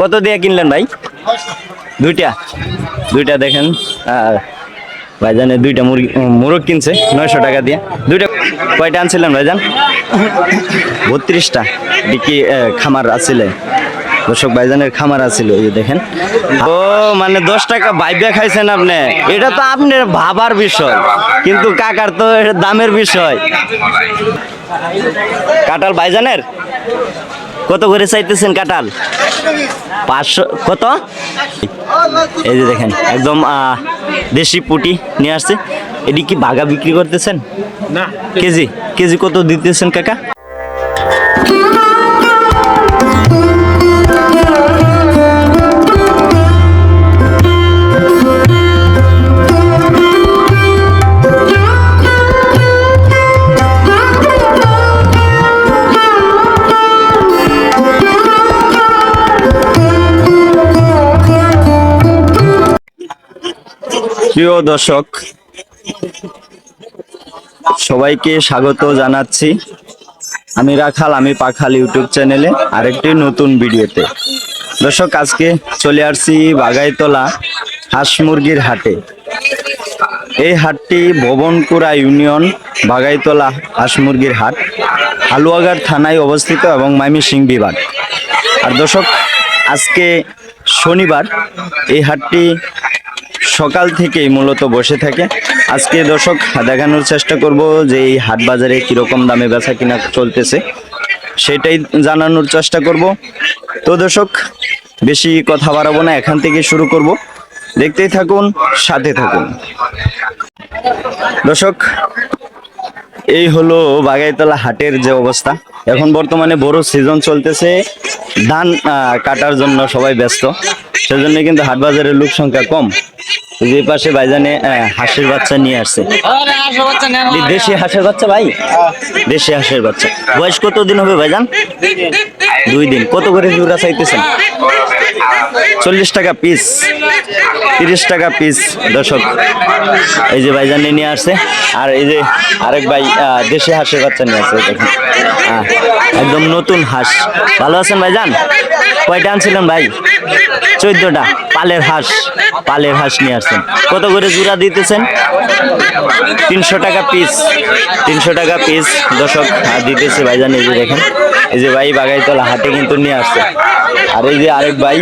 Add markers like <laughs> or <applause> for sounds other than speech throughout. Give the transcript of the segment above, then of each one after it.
কত দিয়ে কিনলেন ভাই? দুইটা। দুইটা দেখেন। আহ, ভাইজানের দুইটা মুরগি মুরগ কিনছে নয়শো টাকা দিয়ে। দুইটা কয়টা আনছিলেন ভাইজান? বত্রিশটা। ডিকি খামার আছিলে? দর্শক ভাইজানের খামার আছিল এই দেখেন। ও মানে দশ টাকা বাইবে খাইছেন আপনি। এটা তো আপনার ভাবার বিষয়। কিন্তু কাকার তো এটা দামের বিষয়। কাঁঠাল ভাইজানের? কত করে চাইতেছেন কাঁঠাল? পাঁচশো কত? এই যে দেখেন একদম দেশি পুটি নিয়ে আসছে। এটি কি বাঘা বিক্রি করতেছেন? না। কেজি কেজি কত দিতেছেন কাকা? প্রিয় দর্শক, সবাইকে স্বাগত জানাচ্ছি আমি রাখাল, আমি পাখাল ইউটিউব চ্যানেলে আরেকটি নতুন ভিডিওতে। দর্শক, আজকে চলে আসছি বাগাইতলা হাঁস মুরগির হাটে। এই হাটটি ভবনপুরা ইউনিয়ন বাগাইতলা হাঁস মুরগির হাট হালুয়াগার থানায় অবস্থিত এবং মাইমিসিং বিভাগ। আর দর্শক, আজকে শনিবার এই হাটটি সকাল থেকেই মূলত বসে থাকে। আজকে দর্শক, দেখানোর চেষ্টা করব যে এই হাট বাজারে কীরকম দামে বেচা কিনা চলতেছে, সেটাই জানানোর চেষ্টা করব। তো দর্শক, বেশি কথা বাড়াবো না, এখান থেকে শুরু করব। দেখতেই থাকুন, সাথে থাকুন। দর্শক, এই হলো বাগাইতলা হাটের যে অবস্থা। এখন বর্তমানে বড় সিজন চলতেছে। ধান কাটার জন্য সবাই ব্যস্ত। সেজন্য কিন্তু হাট বাজারের লোক সংখ্যা কম। যে পাশে ভাইজানে আহ, হাঁসের বাচ্চা নিয়ে আসছে। দেশি হাঁসের বাচ্চা ভাই? দেশি হাঁসের বাচ্চা। বয়স কত দিন হবে ভাইজান? দুই দিন। কত করে জোড়া চাইতেছেন? চল্লিশ টাকা পিস তিরিশ টাকা পিস দর্শক। এই যে ভাইজান নিয়ে আসছে। আর এই যে আরেক ভাই দেশি হাঁসের বাচ্চা নিয়ে আসছে দেখুন। একদম নতুন হাঁস। ভালো আছেন ভাইজান? কয়টা আনছিলেন ভাই? চোদ্দটা। পালের হাঁস পালের হাঁস নিয়ে আসছেন। কত করে জোড়া দিতেছেন? তিনশো টাকা পিস তিনশো টাকা পিস দশক দিতেছে ভাইজান, এই যে দেখেন। এই যে ভাই বাগাইতলা হাটে কিন্তু নিয়ে আসছে। আর এই যে আরেক ভাই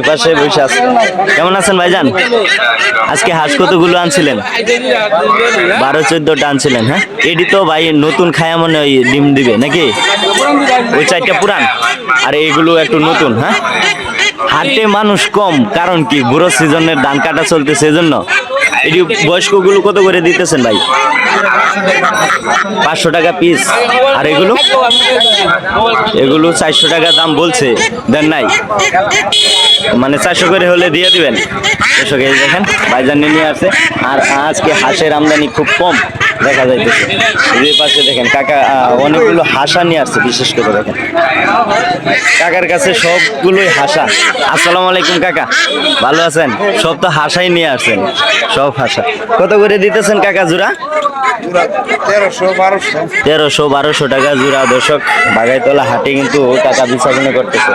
এপাশে বসে আছে। কেমন আছেন ভাইজান? আজকে হাঁস কতগুলো আনছিলেন? বারো চোদ্দটা আনছিলেন হ্যাঁ? এটি তো ভাই নতুন খায়া মনে ওই ডিম দিবে, নাকি? ওই চারটা পুরান। আর এইগুলো একটু নতুন হ্যাঁ? হাটে মানুষ কম, কারণ কি? বুড়ো সিজনের ধান কাটা চলতেছে এজন্য এটি বয়স্কগুলো কত করে দিতেছেন ভাই? পাঁচশো টাকা পিস আর এগুলো? এগুলো চারশো টাকা দাম বলছে। দেন নাই? মানে চারশো করে হলে দিয়ে দিবেন। দর্শক, এই দেখেন ভাইজান নিয়ে আসে আর আজকে হাঁসের আমদানি খুব কম, দেখা যাইতেছে। যে পাশে দেখেন, কাকা অনেকগুলো হাসা নিয়ে আসছে, বিশেষ করে দেখেন। কাকার কাছে সবগুলোই হাসা। আসসালামু আলাইকুম, কাকা। ভালো আছেন? সব তো হাসাই নিয়ে আসছেন, সব হাসা। কত করে দিতেছেন কাকা জোড়া? তেরোশো বারোশো টাকা জোড়া। দর্শক, বাগাইতলা হাটে কিন্তু টাকা বিছাজনে করতেছে।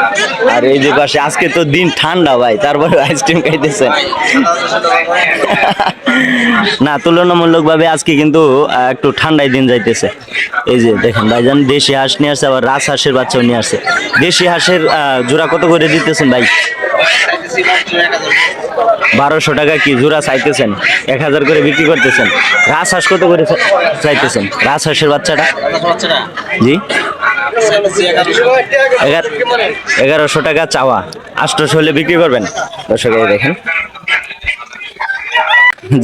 আর এই যে পাশে, আজকে তো দিন ঠান্ডা ভাই তারপরে আইসক্রিম খাইতেছে। না তুলনামূলক ভাবে আজকে কিন্তু একটু ঠান্ডায় দিন যাইতেছে। এই যে দেখেন ভাই ভাইজান দেশি হাঁস নিয়ে আসছে আবার রাস হাঁসের বাচ্চাও নিয়ে আসছে। দেশি হাঁসের জোড়া কত করে দিতেছেন ভাই? বারোশো টাকা কি জোড়া চাইতেছেন? এক হাজার করে বিক্রি করতেছেন? রাস হাঁস কত করে চাইতেছেন? রাস হাঁসের বাচ্চাটা? জি। এগারোশো টাকা চাওয়া। আটশোশো হলে বিক্রি করবেন। দর্শক দেখেন।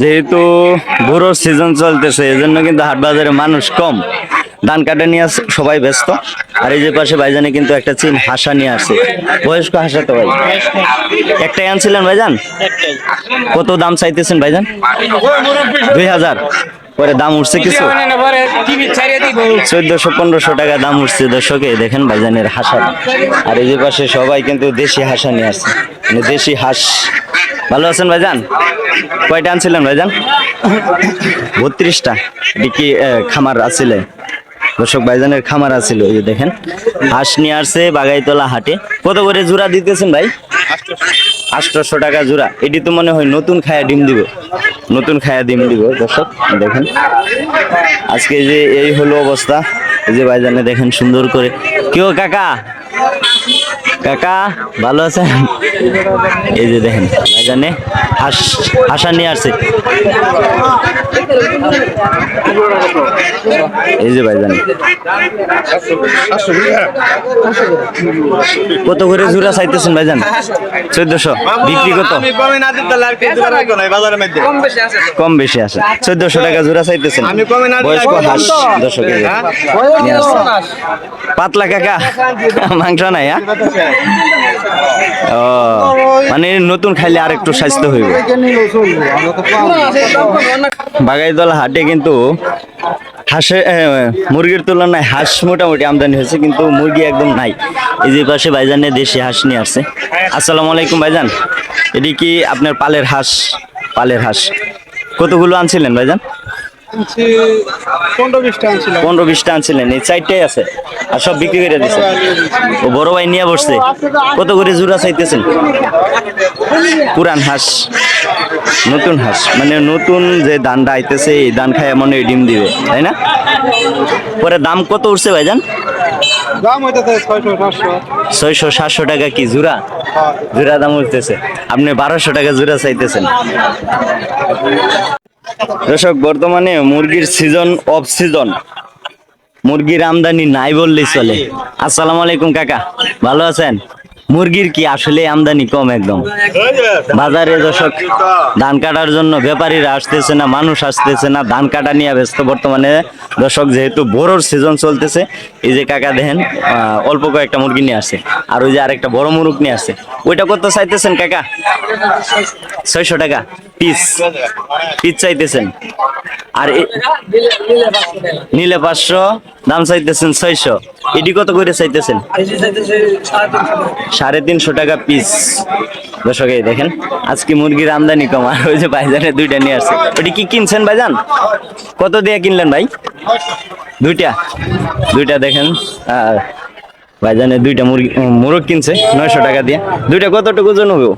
যেহেতু বুড়োর সিজন চলতেছে এজন্য কিন্তু হাট বাজারে মানুষ কম। ধান কাটা নিয়ে আসে সবাই ব্যস্ত। আর এই যে পাশে ভাইজানে কিন্তু একটা চিন হাসা নিয়ে আসে বয়স্ক হাসা তো ভাই। একটাই আনছিলেন ভাইজান? কত দাম চাইতেছেন ভাইজান? দুই হাজার। পরে দাম উঠছে কিছু? চোদ্দশো পনেরোশো টাকা দাম উঠছে দর্শকে দেখেন ভাইজানের হাসা আর এই যে পাশে সবাই কিন্তু দেশি হাসা নিয়ে আসছে। মানে দেশি হাঁস। ভালো আছেন ভাইজান? কয়টা আনছিলেন ভাইজান? বত্রিশটা। কি খামার আছিলে? দর্শক ভাইজানের খামার আছিল এই যে দেখেন। হাঁস নিয়ে আসছে বাগাইতলা হাটে। কত করে জোড়া দিতেছেন ভাই? আটশোশো টাকা জোড়া। এটি তো মনে হয় নতুন খায়া ডিম দিব। নতুন খায়া ডিম দিব, দর্শক, দেখেন। আজকে যে এই হলো অবস্থা। এই যে ভাইজানে দেখেন সুন্দর করে। কেউ কাকা? কাকা ভালো আছেন? এই যে দেখেন ভাইজানে হাঁস হাঁসা নিয়ে আসছে। এই যে ভাইজান। কত করে জোড়া চাইতেছেন ভাইজান? চোদ্দশো। বিক্রি কত? আমি কমে বেশি আছে চোদ্দশো টাকা জোড়া চাইতেছেন। আমি কমে না দিলে বয়স্ক হাঁস দর্শক এই যে নিয়ে আসছে। পাতলা কাকা মাংস নাই হ্যাঁ? মানে নতুন খাইলে আর একটু স্বাস্থ্য হইবে। বাগাইতলা হাটে কিন্তু হাঁসে মুরগির তুলনায় হাঁস মোটামুটি আমদানি হয়েছে, কিন্তু মুরগি একদম নাই। এই যে পাশে ভাইজানে দেশি হাঁস নিয়ে আসছে। আসসালামু আলাইকুম ভাইজান। এটি কি আপনার পালের হাঁস? পালের হাঁস। কতগুলো আনছিলেন ভাইজান? পনেরো বিশটা আনছিলাম। পনেরো বিশটা আনছিলেন এই চারটাই আছে। আর সব বিক্রি করে দিচ্ছে ও বড় ভাই নিয়ে বসছে। কত করে জোড়া চাইতেছেন? পুরান হাঁস। নতুন হাঁস। মানে নতুন যে আইতেছে এই ধান খায় মনে হয় ডিম দিবে তাই না? পরে দাম কত উঠছে ভাইজান? দাম হইতেছে ছয়শো সাতশো। ছয়শো সাতশো টাকা কি জোড়া? জোড়া দাম উঠতেছে। আপনি বারোশো টাকা জোড়া চাইতেছেন। দর্শক, বর্তমানে মুরগির সিজন অফ সিজন মুরগির আমদানি নাই বললেই চলে। আসসালামু আলাইকুম, কাকা। ভালো আছেন? মুরগির কি আসলে আমদানি কম একদম? বাজারে দর্শক, ধান কাটার জন্য ব্যাপারীরা আসতেছে না, মানুষ আসতেছে না, ধান কাটা নিয়ে ব্যস্ত বর্তমানে। দর্শক, যেহেতু বড়োর সিজন চলতেছে, এই যে কাকা দেখেন অল্প কয়েকটা মুরগি নিয়ে আসে, আর ওই যে আরেকটা বড় মুরগ নিয়ে আসে। ওইটা কত চাইতেছেন, কাকা? ছয়শো টাকা। পিস। পিস চাইতেছেন। আর নিলে পাঁচশো, দাম চাইতেছেন ছয়শো। এটি কত করে চাইতেছেন? সাড়ে তিনশো টাকা পিস। দর্শক, এই দেখেন, আজকে মুরগির আমদানি কম, আর ওই যে ভাইজানের দুইটা নিয়ে আসছে। ওটি কি কিনছেন ভাইজান? কত দিয়ে কিনলেন ভাই? দুইটা। দুইটা দেখেন, আর ভাইজানের দুইটা মুরগি মুরগ কিনছে, নয়শো টাকা দিয়ে। দুইটা কতটুকু ওজন হবে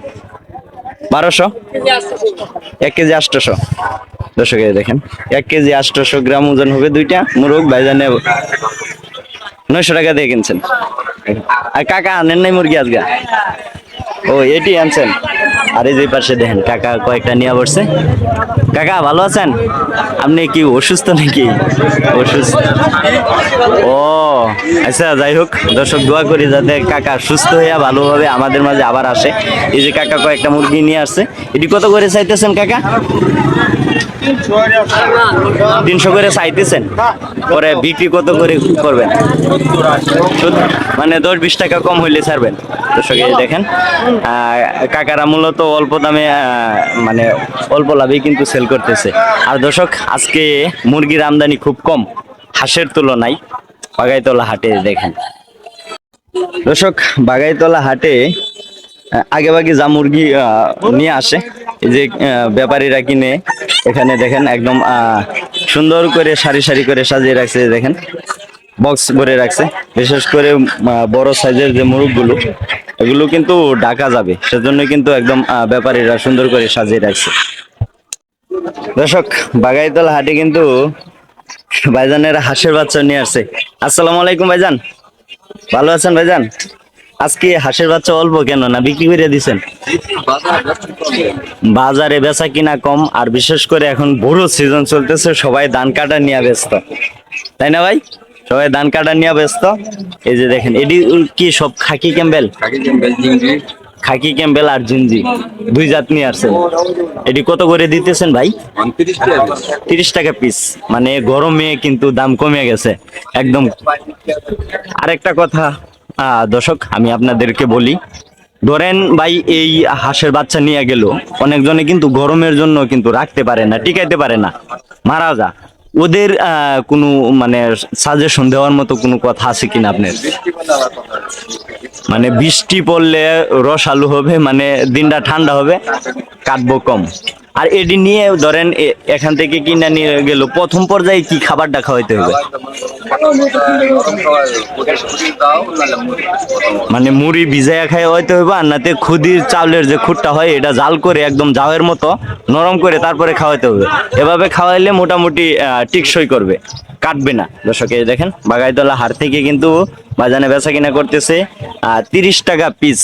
বারোশো? এক কেজি আটশোশো দশ কেজি দেখেন এক কেজি আটশোশো গ্রাম ওজন হবে দুইটা মুরগ ভাইজানে নয়শো টাকা দিয়ে কিনছেন। আর কাকা আনেন নাই মুরগি আজকে? ও, এটি আনছেন। আর এই যে পাশে দেখেন, কাকা কয়েকটা নিয়ে বসছে। কাকা, ভালো আছেন? আপনি কি অসুস্থ নাকি? অসুস্থ। ও আচ্ছা যাই হোক, দর্শক, দোয়া করি যাতে কাকা সুস্থ হইয়া ভালোভাবে আমাদের মাঝে আবার আসে। এই যে কাকা কয়েকটা মুরগি নিয়ে আসছে। এটি কত করে চাইতেছেন, কাকা? তিনশো করে চাইতেছেন পরে বিক্রি কত করে করবেন? মানে দশ বিশ টাকা কম হইলে ছাড়বেন। দেখেন কাকারা মূলত অল্প দামে মানে অল্প লাভেই কিন্তু সেল করতেছে। আর দর্শক, আজকে মুরগির আমদানি খুব কম, হাঁসের তুলনায় বাগাইতলা হাটে দেখেন। দর্শক, বাগাইতলা হাটে আগে ভাগে যা মুরগি নিয়ে আসে যে ব্যাপারীরা কিনে, এখানে দেখেন একদম সুন্দর করে সারি সারি করে সাজিয়ে রাখছে দেখেন বক্স ভরে রাখছে। বিশেষ করে বড় সাইজের যে মুরগগুলো, এগুলো কিন্তু ঢাকা যাবে। সেজন্য কিন্তু একদম ব্যাপারীরা সুন্দর করে সাজিয়ে রাখছে। দর্শক, বাগাইতলা হাটে কিন্তু ভাইজানের হাঁসের বাচ্চা নিয়ে আসছে। আসসালামু আলাইকুম ভাইজান। ভালো আছেন ভাইজান? আজকে হাঁসের বাচ্চা অল্প কেন? না বিক্রি করে দিছেন? বাজারে বেচা কিনা কম আর বিশেষ করে এখন বড় সিজন চলতেছে সবাই ধান কাটা নিয়ে ব্যস্ত। তাই না ভাই? সবাই ধান কাটা নিয়ে ব্যস্ত। এই যে দেখেন এডি কি সব খাকি ক্যাম্বেল? খাকি ক্যাম্বেল আর জিঞ্জি দুই জাত নিয়ে আসছেন। এটি কত করে দিতেছেন ভাই? তিরিশ টাকা পিস মানে গরমে কিন্তু দাম কমে গেছে একদম। আরেকটা কথা দর্শক, আমি আপনাদেরকে বলি, ধরেন ভাই এই হাঁসের বাচ্চা নিয়ে গেল, অনেকজনে কিন্তু গরমের জন্য কিন্তু রাখতে পারে না, টিকাইতে পারে না, মারা যা। ওদের কোনো মানে সাজেশন দেওয়ার মতো কোনো কথা আছে কিনা আপনার? মানে বৃষ্টি পড়লে রস আলু হবে মানে দিনটা ঠান্ডা হবে, কাটবো কম। আর এটি নিয়ে ধরেন এখান থেকে কিনে নিয়ে গেল। প্রথম পর্যায়ে কি খাবারটা খাওয়াইতে হবে? মানে মুড়ি ভিজাইয়া খাই হইতে হইব, আর নাতে খুদির চাউলের যে খুঁটটা হয়, এটা জাল করে একদম জাওয়ের মতো নরম করে তারপরে খাওয়াইতে হবে। এভাবে খাওয়াইলে মোটামুটি টিকসই করবে, কাটবে না। দর্শক দেখেন, বাগাইতলা হাট থেকে কিন্তু বাজানে বেচা কিনা করতেছে তিরিশ টাকা পিস।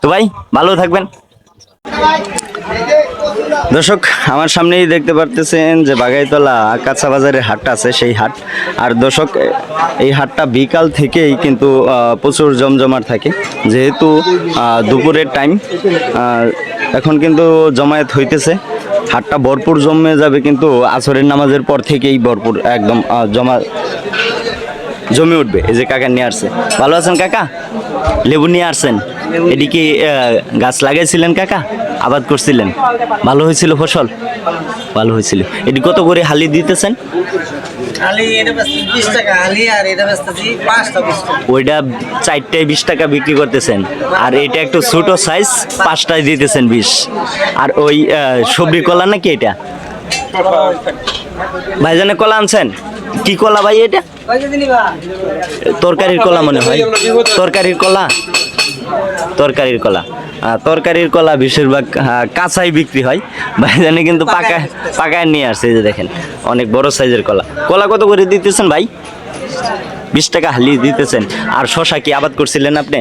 তো ভাই, ভালো থাকবেন। দর্শক, আমার সামনেই দেখতে পারতেছেন যে বাগাইতলা কাঁচা বাজারের হাটটা আছে, সেই হাট। আর দর্শক, এই হাটটা বিকাল থেকেই কিন্তু প্রচুর জমজমাট থাকে। যেহেতু দুপুরের টাইম এখন কিন্তু জমায়েত হইতেছে। হাটটা ভরপুর জমে যাবে কিন্তু আসরের নামাজের পর থেকেই ভরপুর, একদম জমা জমে উঠবে। এই যে কাকা নিয়ে আসছে। ভালো আছেন কাকা? লেবু নিয়ে আসছেন? এদিকে গাছ লাগাইছিলেন কাকা? আবাদ করছিলেন? ভালো হয়েছিল ফসল? ভালো হয়েছিল। এটি কত করে হালি দিতেছেন? ওইটা চারটায় বিশ টাকা বিক্রি করতেছেন। আর এটা একটু ছোট সাইজ পাঁচটায় দিতেছেন বিশ। আর ওই সবজি কলা নাকি এটা? ভাইজানে কলা আনছেন? কি কলা ভাই এটা? তরকারির কলা মনে হয়। তরকারির কলা? তরকারির কলা। তরকারির কলা বেশিরভাগ কাঁচাই বিক্রি হয়। ভাই ভাইজানে কিন্তু পাকা পাকায় নিয়ে আসছে এই যে দেখেন অনেক বড় সাইজের কলা। কলা কত করে দিতেছেন ভাই? বিশ টাকা হালি দিতেছেন। আর শশা কি আবাদ করছিলেন আপনি?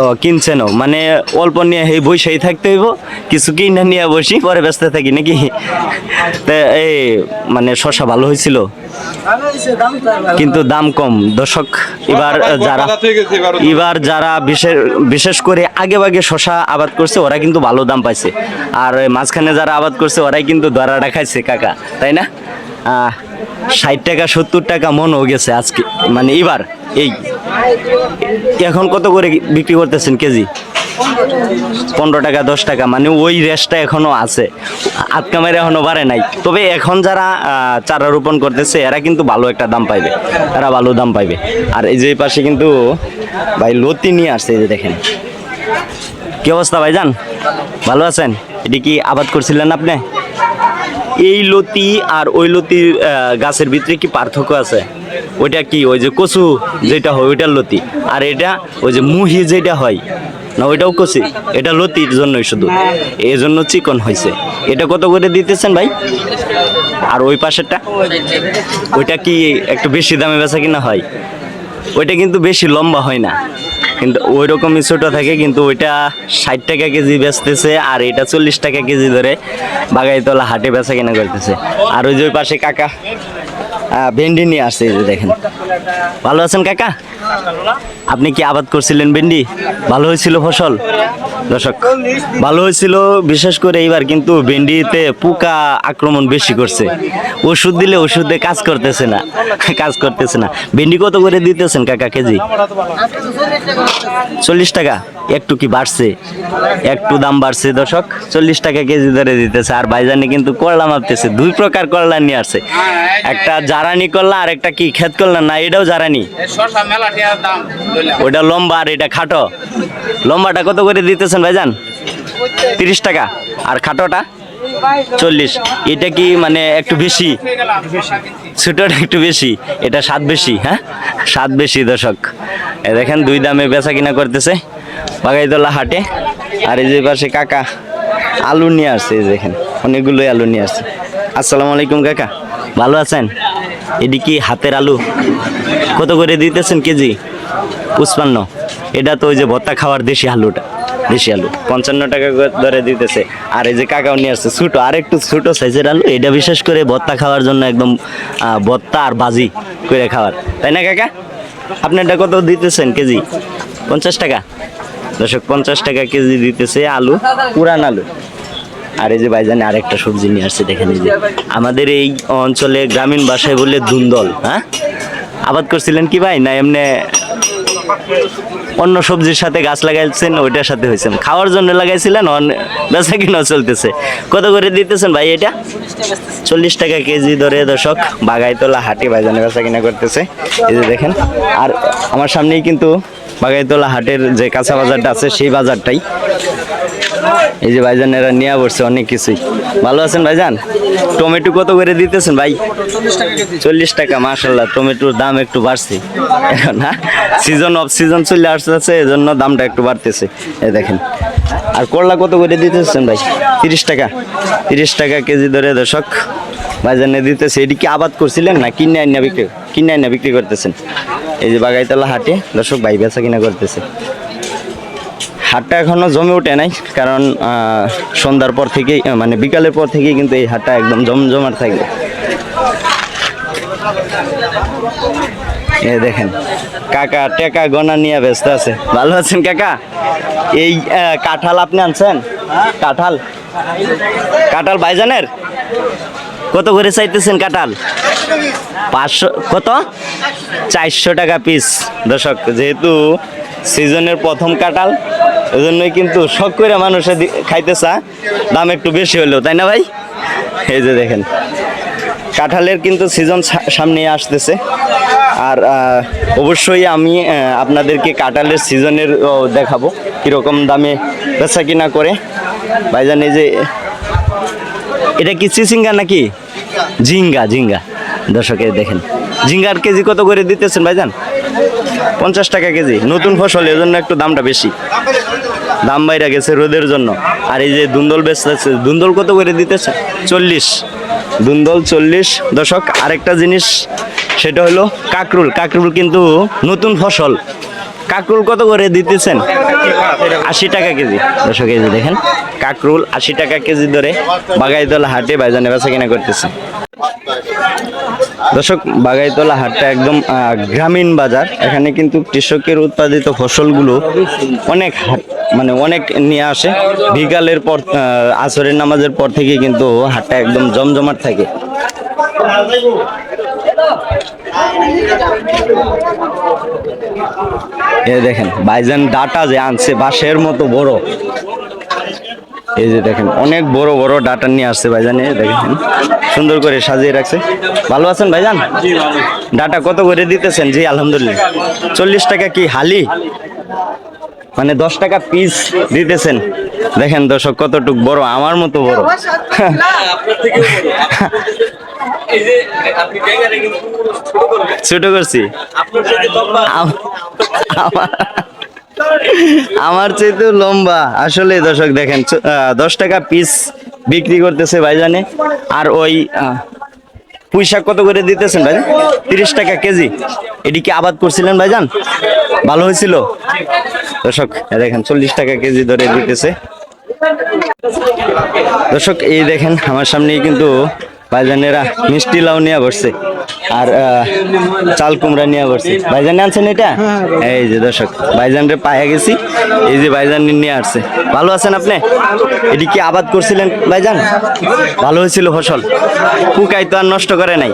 ও কিনছেনও মানে অল্প নিয়ে এই বসেই থাকতে হইব, কিছু কিনে নিয়ে বসি, পরে ব্যস্ত থাকি, নাকি? এই মানে শশা ভালো হয়েছিল। কিন্তু দাম কম। দর্শক, এবার যারা এবার যারা বিশেষ বিশেষ করে আগে ভাগে শশা আবাদ করছে, ওরা কিন্তু ভালো দাম পাইছে। আর মাঝখানে যারা আবাদ করছে, ওরাই কিন্তু দরাটা খাইছে, কাকা। তাই না? ষাট টাকা, সত্তর টাকা মন হয়ে গেছে আজকে মানে এবার, এই। এখন কত করে বিক্রি করতেছেন কেজি? পনেরো টাকা, দশ টাকা মানে ওই রেসটা এখনও আছে। আটকা মেরে এখনও বাড়ে নাই। তবে এখন যারা চারা রোপণ করতেছে, এরা কিন্তু ভালো একটা দাম পাইবে। এরা ভালো দাম পাইবে। আর এই যে পাশে কিন্তু, ভাই লতি নিয়ে আসছে যে দেখেন। কি অবস্থা ভাইজান? ভালো আছেন? এটি কি আবাদ করছিলেন আপনি? এই লতি আর ওই আহ, গাছের ভিতরে কি পার্থক্য আছে? ওইটা কি ওই যে কচু যেটা হয় ওইটার লতি? আর এটা ওই যে মুহি যেটা হয় না ওইটাও কচি? এটা লতির জন্যই শুধু। এই জন্য চিকন হয়েছে। এটা কত করে দিতেছেন ভাই? আর ওই পাশেরটা? ওইটা কি একটু বেশি দামে বেচা কিনা হয়? ওইটা কিন্তু বেশি লম্বা হয় না। কিন্তু ওই রকমই ছোট থাকে, কিন্তু ওইটা ষাট টাকা কেজি বেচতেছে আর এটা চল্লিশ টাকা কেজি ধরে বাগাইতলা হাটে বেচা কেনা করতেছে। আর ওই যে ওই পাশে কাকা ভেন্ডি নিয়ে আসছে যে দেখেন। ভালো আছেন কাকা? আপনি কি আবাদ করছিলেন ভেন্ডি? ভালো হয়েছিল ফসল? দর্শক, ভালো হয়েছিল বিশেষ করে এইবার কিন্তু ভেন্ডিতে পোকা আক্রমণ বেশি করছে। ওষুধ দিলে ওষুধে কাজ করতেছে না, কাজ করতেছে না। ভেন্ডি কত করে দিতেছেন কাকা কেজি? চল্লিশ টাকা। একটু কি বাড়ছে? একটু দাম বাড়ছে দর্শক। চল্লিশ টাকা কেজি ধরে দিতেছে। আর ভাইজানি কিন্তু করলা মাপতেছে। দুই প্রকার করলা নিয়ে আসছে। একটা জারানি করলা আর একটা কি ক্ষেত করলা না এটাও জারানি ওটা লম্বা আর এটা খাটো। লম্বাটা কত করে দিতেছেন ভাইজান? তিরিশ টাকা। আর খাটোটা? চল্লিশ। এটা কি মানে একটু বেশি? ছোটটা একটু বেশি। এটা স্বাদ বেশি হ্যাঁ? স্বাদ বেশি দর্শক। দেখেন দুই দামে বেচা কিনা করতেছে বাগাইতলা হাটে। আর এই যে পাশে কাকা আলু নিয়ে আসছে, এই দেখেন, অনেকগুলোই আলু নিয়ে আসছে। আসসালামু আলাইকুম কাকা, ভালো আছেন? এটি কি হাতের আলু? কত করে দিতেছেন কেজি? পুষ্পান্ন এটা তো ওই যে ভত্তা খাওয়ার দেশি আলুটা। দেশি আলু, পঞ্চান্ন টাকা ধরে দিতেছে। আর এই যে কাকাও নিয়ে আসছে, ছোটো আর একটু ছোটো সাইজের আলু, এটা বিশেষ করে ভত্তা খাওয়ার জন্য একদম ভত্তা আর বাজি করে খাওয়ার। তাই না, কাকা? আপনি এটা কত দিতেছেন কেজি? পঞ্চাশ টাকা। দর্শক, পঞ্চাশ টাকা কেজি দিতেছে আলু, পুরান আলু। আর এই যে ভাইজানে আরেকটা সবজি নিয়ে আসছে, দেখেন এই যে। আমাদের এই অঞ্চলে গ্রামীণ ভাষায় বলে ধুন্দল হ্যাঁ? আবাদ করছিলেন কি ভাই? না এমনি অন্য সবজির সাথে গাছ লাগাইছেন, ওইটার সাথে হয়েছেন। খাওয়ার জন্য লাগাইছিলেন বেচা কিনা চলতেছে। কত করে দিতেছেন ভাই এটা? চল্লিশ টাকা কেজি ধরে দর্শক, বাগাইতলা হাটে ভাইজানে বেচা কিনা করতেছে। এই যে দেখেন, আর আমার সামনেই কিন্তু বাগাইতলা হাটের যে কাঁচা বাজারটা আছে, সেই বাজারটাই। এই যে ভাইজানেরা নিয়ে বসছে অনেক কিছুই। ভালো আছেন ভাইজান? টমেটো কত করে দিতেছেন ভাই? চল্লিশ টাকা মাসাল্লাহ টমেটোর দাম একটু বাড়ছে। এখন হ্যাঁ? সিজন অফ সিজন চলে আসতেছে এই জন্য দামটা একটু বাড়তেছে। এই দেখেন, আর করলা কত করে দিতেছেন ভাই? তিরিশ টাকা তিরিশ টাকা কেজি ধরে দর্শক। বাজারে দিতেছে, এটি কি আবাদ করছিলেন না কিনে আইনা বিক্রি কিনে আইনা বিক্রি করতেছেন? এই যে বাগাইতলা হাটে দর্শক ভাই বেচা কিনা করতেছে। হাটটা এখনও জমে ওঠে নাই, কারণ সন্ধ্যার পর থেকেই মানে বিকালের পর থেকেই কিন্তু এই হাটটা একদম জমজমাট থাকবে এ দেখেন, কাকা, টেকা গনা নিয়ে ব্যস্ত আছে। ভালো আছেন কাকা? এই কাঁঠাল আপনি আনছেন? কাঁঠাল? কাঁঠাল ভাইজানের? কত করে চাইতেছেন কাঁঠাল? পাঁচশো, কত? চারশো টাকা পিস দর্শক, যেহেতু সিজনের প্রথম কাঁঠাল ওই জন্যই কিন্তু শখ করে মানুষে খাইতে চা দাম একটু বেশি হলেও, তাই না ভাই? এই যে দেখেন, কাঁঠালের কিন্তু সিজন সামনে আসতেছে। আর অবশ্যই আমি আপনাদেরকে কাঁঠালের সিজনের দেখাবো কীরকম দামে বেচা কিনা করে। ভাইজান, এই যে, এটা কি চিচিঙ্গা নাকি? ঝিঙ্গা ঝিঙ্গা। দর্শকে দেখেন, ঝিঙ্গার কেজি কত করে দিতেছেন ভাইজান? পঞ্চাশ টাকা কেজি। নতুন ফসল এর জন্য একটু দামটা বেশি। দাম বাইরা গেছে রোদের জন্য। আর এই যে দুন্দল বেচতেছে দুন্দল কত করে দিতেছে? চল্লিশ। দুন্দল চল্লিশ। দশক আরেকটা জিনিস, সেটা হলো কাকরুল। কাকরুল কিন্তু নতুন ফসল। কাকরুল কত করে দিতেছেন? আশি টাকা কেজি। দশক কেজি দেখেন, কাকরুল আশি টাকা কেজি ধরে বাগাইতলা হাটে বাইজানে বেচা কিনা করতেছে। দর্শক, বাগাইতলা হাটটা একদম গ্রামীণ বাজার। এখানে কিন্তু কৃষকের উৎপাদিত ফসলগুলো অনেক মানে অনেক নিয়ে আসে। বিকালের পর আসরের নামাজের পর থেকে কিন্তু হাটটা একদম জমজমাট থাকে। দেখেন, বাইজান ডাটা যে আনছে বাঁশের মতো বড়। এই যে দেখেন অনেক বড় বড় ডাটা নিয়ে আসছে ভাইজানে দেখেন সুন্দর করে সাজিয়ে রাখছে। ভালো আছেন ভাইজান? ডাটা কত করে দিতেছেন? জি আলহামদুলিল্লাহ। চল্লিশ টাকা কি হালি? মানে দশ টাকা পিস দিতেছেন। দেখেন দর্শক কতটুক বড় আমার মতো বড়। ছোট করছি। আমার- চেয়ে লম্বা। আসলে দর্শক দেখেন দশ টাকা পিস বিক্রি করতেছে ভাইজানে। আর ওই আহ, পুঁই শাক কত করে দিতেছেন ভাই? তিরিশ টাকা কেজি। এটি কি আবাদ করছিলেন ভাইজান? ভালো হয়েছিল? দর্শক দেখেন চল্লিশ টাকা কেজি ধরে দিতেছে। দর্শক এই দেখেন আমার সামনেই কিন্তু ভাইজানেরা মিষ্টি লাউ নিয়ে বসছে। আর চাল কুমড়া নিয়ে বসছে। ভাইজান আনছেন এটা? এই যে দর্শক, ভাইজানরে পায়ে গেছি। এই যে ভাইজান নিয়ে আসছে। ভালো আছেন আপনি? এটি কি আবাদ করছিলেন ভাইজান? ভালো হয়েছিল ফসল। পুকাই তো আর নষ্ট করে নাই।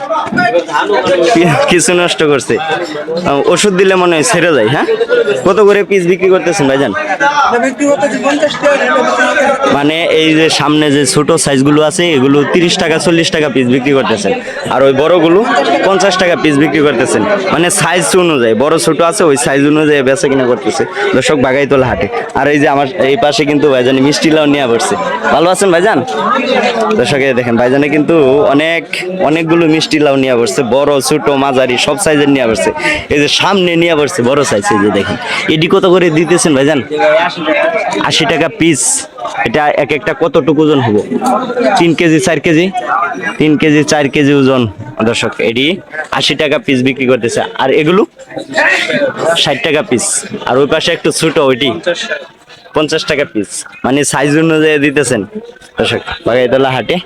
কিছু নষ্ট করছে। ওষুধ দিলে মনে হয় ছেড়ে যায় হ্যাঁ? কত করে পিস বিক্রি করতেছেন ভাইজান? মানে এই যে সামনে যে ছোট সাইজগুলো আছে, এগুলো তিরিশ টাকা, চল্লিশ টাকা পিস বিক্রি করতেছেন। আর ওই বড়গুলো পঞ্চাশ টাকা পিস বিক্রি করতেছেন। মানে সাইজ অনুযায়ী, বড় ছোট আছে, ওই সাইজ অনুযায়ী বেচা কিনা করতেছে। দর্শক বাগাইতলা হাটে। আর এই যে আমার এই পাশে কিন্তু ভাইজানি মিষ্টি লাউ নিয়ে পড়ছে ভালো আছেন ভাইজান? দর্শক দেখেন, ভাইজানে কিন্তু অনেক, অনেকগুলো মিষ্টি লাউ নিয়ে পড়ছে বড়, ছোট, মাঝারি, সব সাইজের নিয়ে পড়ছে এই যে সামনে নিয়ে পড়ছে বড় সাইজ এই যে দেখেন। এটি কত করে দিতেছেন ভাইজান? আশি টাকা পিস এটা এক একটা কতটুকু ওজন হব? তিন কেজি, চার কেজি? তিন কেজি, চার কেজি ওজন। দর্শক এটি আশি টাকা পিস বিক্রি করতেছে। আর এগুলো? ষাট টাকা পিস আর ওই পাশে একটু ছোট, ওইটি। পঞ্চাশ টাকা পিস মানে সাইজ অনুযায়ী দিতেছেন। দর্শক, বাগাইতলা হাটে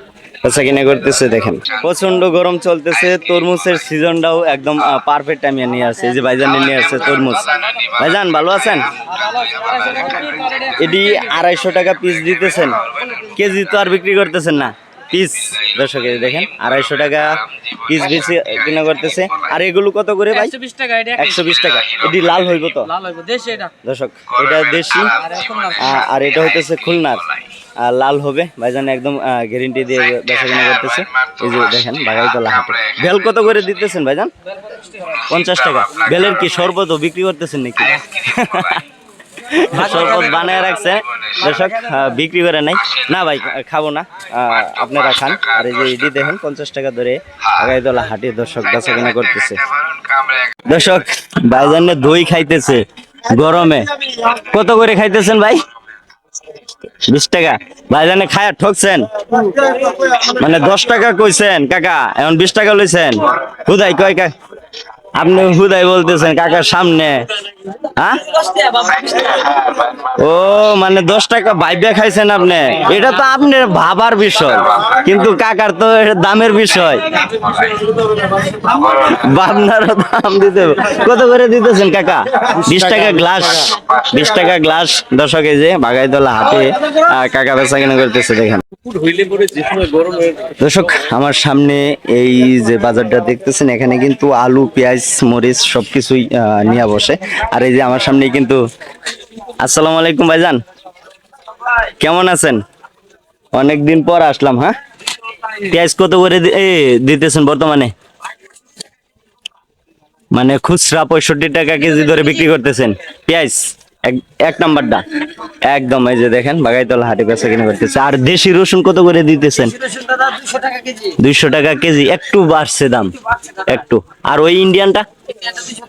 বেচা কিনা করতেছে দেখেন। প্রচণ্ড গরম চলতেছে তরমুজের সিজনটাও একদম পারফেক্ট টাইমে নিয়ে আসছে। এই যে ভাইজান নিয়ে আসছে তরমুজ। ভাইজান ভালো আছেন? এটি আড়াইশো টাকা পিস দিতেছেন। কেজি তো আর বিক্রি করতেছেন না। পিস দর্শক এই দেখেন আড়াইশো টাকা পিস বেশি কিনা করতেছে। আর এগুলো কত করে ভাই? একশো বিশ টাকা এটা লাল হইব তো? লাল হইব দেশে এটা। দর্শক এটা দেশি আর এটা হইতেছে খুলনার। লাল হবে। ভাইজান একদম গ্যারেন্টি দিয়ে বেচা কিনা করতেছে। এই যে দেখেন বাগাইতলা হাটে। বেল কত করে দিতেছেন ভাইজান? পঞ্চাশ টাকা। বেলের কি শরবত বিক্রি করতেছেন নাকি? <laughs> শরবত বানায় রাখছে। দর্শক বিক্রি করে নাই। না ভাই খাব না। আহ, আপনারা খান। আর এই যে এটি দেখেন পঞ্চাশ টাকা ধরে আগাইতলা হাটে দর্শক বেচা কিনা করতেছে। দর্শক ভাইজানের দই খাইতেছে গরমে। কত করে খাইতেছেন ভাই? বিশ টাকা। ভাই জানে খায়া ঠকছেন? মানে দশ টাকা কইছেন, কাকা, এখন বিশ টাকা লইছেন। হুদাই কয় আপনি হুদাই বলতেছেন কাকার সামনে। হ্যাঁ? ও মানে দশ টাকা বাইবে খাইছেন আপনি। এটা তো আপনার ভাবার বিষয়, কিন্তু কাকার তো দামের বিষয়। কত করে দিতেছেন কাকা? বিশ টাকা গ্লাস, বিশ টাকা গ্লাস। দর্শক, এই যে বাগাইতলা হাতে কাকা বেচা কিনা করতেছে, দেখেন। দর্শক, আমার সামনে এই যে বাজারটা দেখতেছেন, এখানে কিন্তু আলু, পেঁয়াজ মরিচ সবকিছুই নিয়ে বসে। আর এই যে আমার সামনে কিন্তু, আসসালামু আলাইকুম ভাইজান। কেমন আছেন? অনেকদিন পর আসলাম হ্যাঁ? পেঁয়াজ কত করে দিতেছেন বর্তমানে? মানে খুচরা পঁয়ষট্টি টাকা কেজি ধরে বিক্রি করতেছেন, পেঁয়াজ? এক- নাম্বারটা একদম এই যে দেখেন বাগাইতলা হাটে বেচা কিনে করতেছে। আর দেশি রসুন কত করে দিতেছেন? দুশো দুইশো টাকা কেজি। একটু বাড়ছে দাম। একটু আর ওই ইন্ডিয়ানটা? দুশো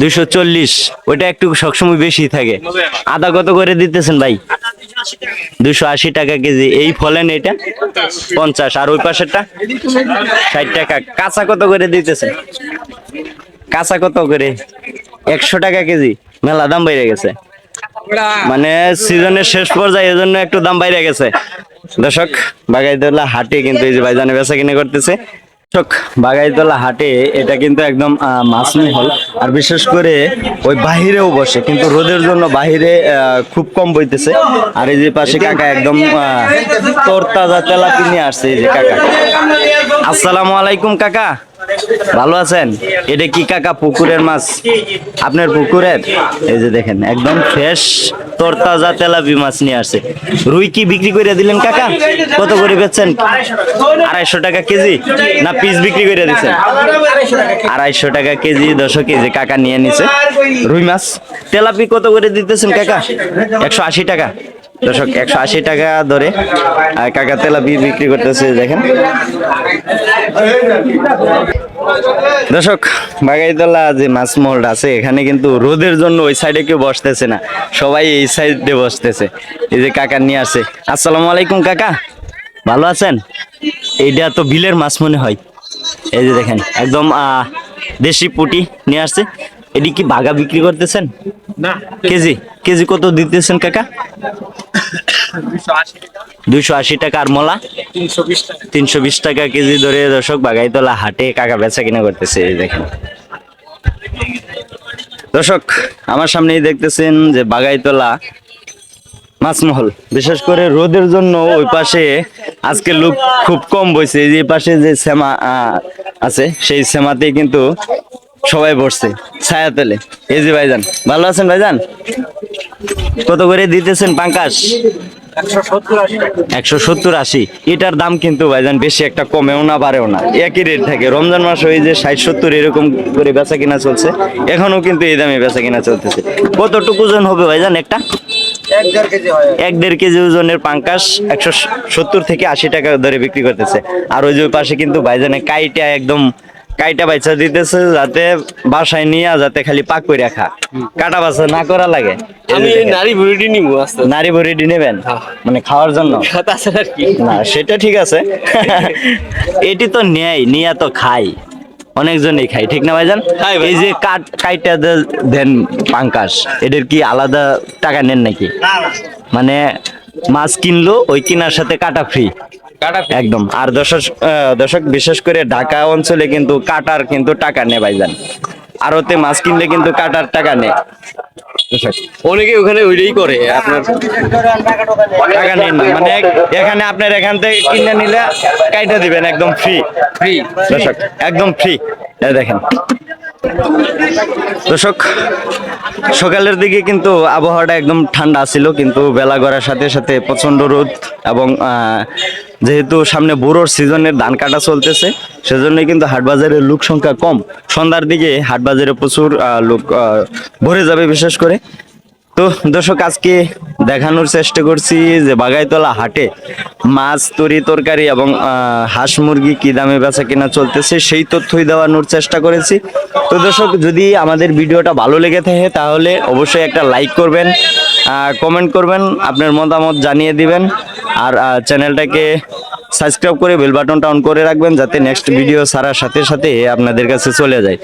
দুইশো চল্লিশ। ওইটা একটু সবসময় বেশি থাকে। আদা কত করে দিতেছেন ভাই? দুইশো আশি টাকা কেজি। এই ফলেন এটা? পঞ্চাশ। আর ওই পাশেরটা? ষাট টাকা। কাঁচা কত করে দিতেছেন? কাঁচা কত করে? একশো টাকা কেজি। মেলা দাম বেড়ে গেছে। মানে সিজনের শেষ পর্যায়ে একটু দাম বাইরে গেছে। দর্শক হাটে কিন্তু এই যে ভাইজানে বেচা কিনে করতেছে। বাগাইতলা হাটে এটা কিন্তু একদম আহ, মাছমহল। আর বিশেষ করে ওই বাহিরেও বসে কিন্তু রোদের জন্য বাহিরে খুব কম বইতেছে। আর এই যে পাশে কাকা একদম আহ, তরতাজা তেলাপি নিয়ে আসছে এই যে কাকা। আসসালামু আলাইকুম কাকা। ভালো আছেন? এটা কি কাকা পুকুরের মাছ? আপনার পুকুরের? এই যে দেখেন, একদম ফ্রেশ তরতাজা তেলাপি মাছ নিয়ে আসছে। রুই কি বিক্রি করে দিলেন কাকা? কত করে বেচছেন? আড়াইশো টাকা কেজি? না, পিস বিক্রি করে দিচ্ছেন? আড়াইশো টাকা কেজি দশ কেজি কাকা নিয়ে নিছে। রুই মাছ। তেলাপি কত করে দিতেছেন কাকা? একশো আশি টাকা। দর্শক, একশো আশি টাকা ধরে কাকা তেলাপি বিক্রি করতেছে, দেখেন। দর্শক, বাগাইতলা যে মাছ মহলটা আছে, এখানে কিন্তু রোদের জন্য ওই সাইডে কেউ বসতেছে না। সবাই এই সাইডে বসতেছে। এই যে কাকা নিয়ে আসে। আসসালামু আলাইকুম, কাকা। ভালো আছেন? এইটা তো বিলের মাছ মনে হয়। এই যে দেখেন, একদম দেশি পুটি নিয়ে আসছে। এটি কি বাগা বিক্রি করতেছেন? না। কেজি? কেজি কত দিতেছেন কাকা? দুইশো আশি টাকা। আর মলা? তিনশো বিশ টাকা। কেজি ধরে দর্শক বাগাইতলা হাটে কাকা বেচা কিনা করতেছে এই দেখেন। দর্শক আমার সামনেই দেখতেছেন যে বাগাইতলা মাছমহল। বিশেষ করে রোদের জন্য ওই পাশে আজকে লোক খুব কম বইছে। এই যে পাশে যে সেমা আহ, আছে সেই সেমাতেই কিন্তু সবাই বসছে ছায়া তেলে। এই যে ভাইজান ভালো আছেন ভাইজান? কত করে দিতেছেন পাঙ্কাশ? একশো সত্তর আশি। এটার দাম কিন্তু ভাইজান বেশি একটা কমেও না বাড়েও না। একই রেট থাকে। রমজান মাস হয়ে যে ষাট সত্তর এরকম করে বেচা কিনা চলছে এখনও কিন্তু এই দামে বেচা কিনা চলতেছে। কতটুকু ওজন হবে ভাইজান একটা? এক দেড় কেজি ওজনের পাঙ্কাশ একশো সত্তর থেকে আশি টাকা ধরে বিক্রি করতেছে। আর ওই যে ওই পাশে কিন্তু ভাইজানে কাইটা একদম কাইটা বাইচা দিতেছে যাতে বাসায় নিয়ে যাতে খালি পাক করে রাখা কাটা বাছা না করা লাগে। আমি। নারী বুড়িটি নিবো আস্তে। নারী ভরিটি নেবেন? মানে খাওয়ার জন্য? <laughs> তাছাড়া আর কি। না সেটা ঠিক আছে। <laughs> এটি তো নেয় নিয়ে তো খাই অনেকজনই খাই ঠিক না ভাইজান? খাই এই যে কাট কাইটা দেন পাঙ্কাশ এদের কি আলাদা টাকা নেন নাকি? মানে মাছ কিনলো ওই কিনার সাথে কাটা ফ্রি একদম। আর দর্শক দর্শক বিশেষ করে ঢাকা অঞ্চলে কিন্তু কাটার কিন্তু টাকা নেই ভাইজান। আরতে মাছ কিনলে কিন্তু কাটার টাকা নেই। অনেকে ওখানে ওইটাই করে আপনার টাকা নেই না। মানে এখানে আপনার এখান থেকে কিনে নিলে কাইটা দিবেন একদম ফ্রি ফ্রি দর্শক একদম ফ্রি দেখেন। দর্শক সকালের দিকে কিন্তু আবহাওয়াটা একদম ঠান্ডা ছিল কিন্তু বেলা গড়ার সাথে সাথে প্রচণ্ড রোদ এবং আহ, যেহেতু সামনে বোরোর সিজনের ধান কাটা চলতেছে সেজন্যই কিন্তু হাটবাজারের লোক সংখ্যা কম। সন্ধ্যার দিকে হাটবাজারে প্রচুর লোক ভরে যাবে বিশেষ করে। তো দর্শক, আজকে দেখানোর চেষ্টা করছি যে বাগাইতলা হাটে মাছ, তরি তরকারি এবং হাঁস মুরগি কি দামে বেচা কিনা চলতেছে সেই তথ্যই দেওয়ানোর চেষ্টা করেছি। তো দর্শক, যদি আমাদের ভিডিওটা ভালো লেগে থাকে তাহলে অবশ্যই একটা লাইক করবেন কমেন্ট করবেন, আপনার মতামত জানিয়ে দিবেন। আর চ্যানেলটাকে সাবস্ক্রাইব করে বেল বাটনটা অন করে রাখবেন যাতে নেক্সট ভিডিও ছাড়ার সাথে সাথে আপনাদের কাছে চলে যায়।